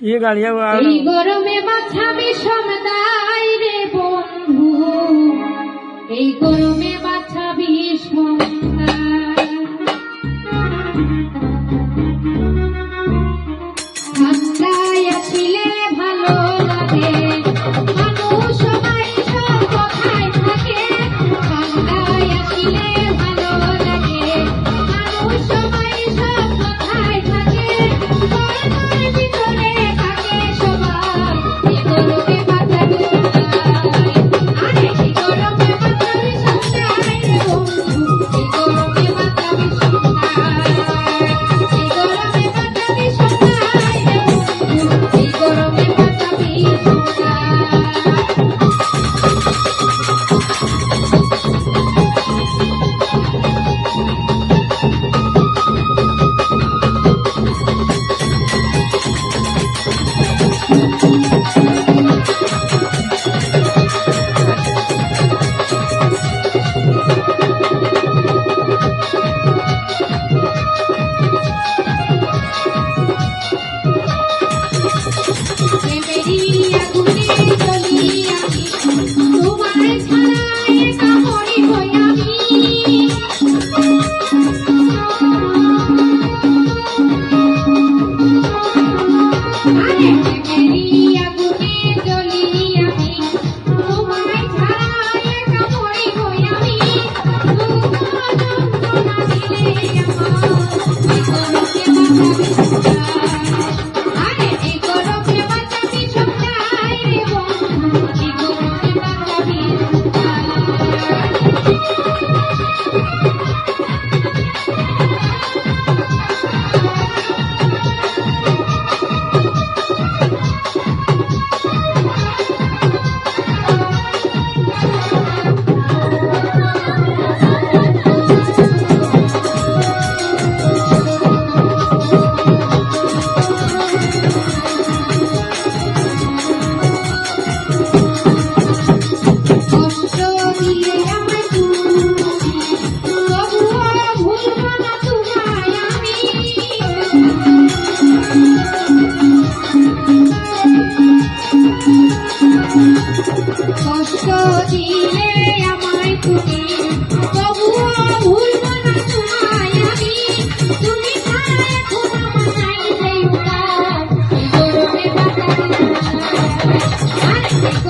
ये गाड़िया এই গরমে মাথা বিষম দাই রে বন্ধু। এই গরমে মাথা বিষম ঠান্ডায় আসিলে ভালো লাগে। মানুষ সবাই সব কথায় থাকে। ঠান্ডায় আসিলে Thank you.